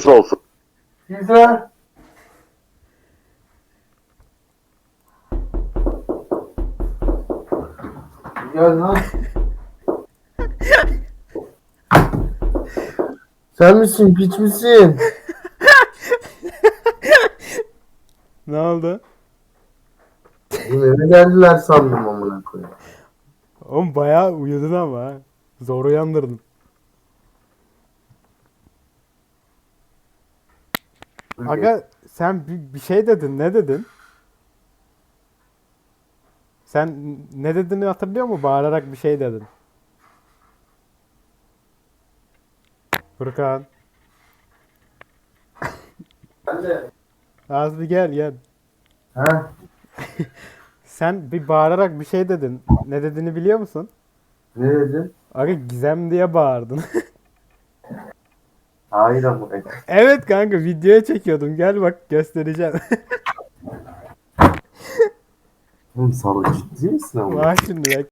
sesin olsun. Güzel. Gel lan. Sen misin? Piç misin? Ne oldu? Oğlum eve geldiler sandım amına koyayım. Oğlum bayağı uyudun ama ha. Zor uyandırdın. Aga sen bir, şey dedin. Ne dedin? Sen ne dediğini hatırlıyor musun? Bağırarak bir şey dedin. Furkan. Az bir gel gel. Ha? Sen bir bağırarak bir şey dedin. Ne dediğini biliyor musun? Ne dedin? Aga Gizem diye bağırdın. Hayır amına evet kanka videoya çekiyordum. Gel bak göstereceğim. Oğlum sarı ciddi misin amına? Bak şimdi bak.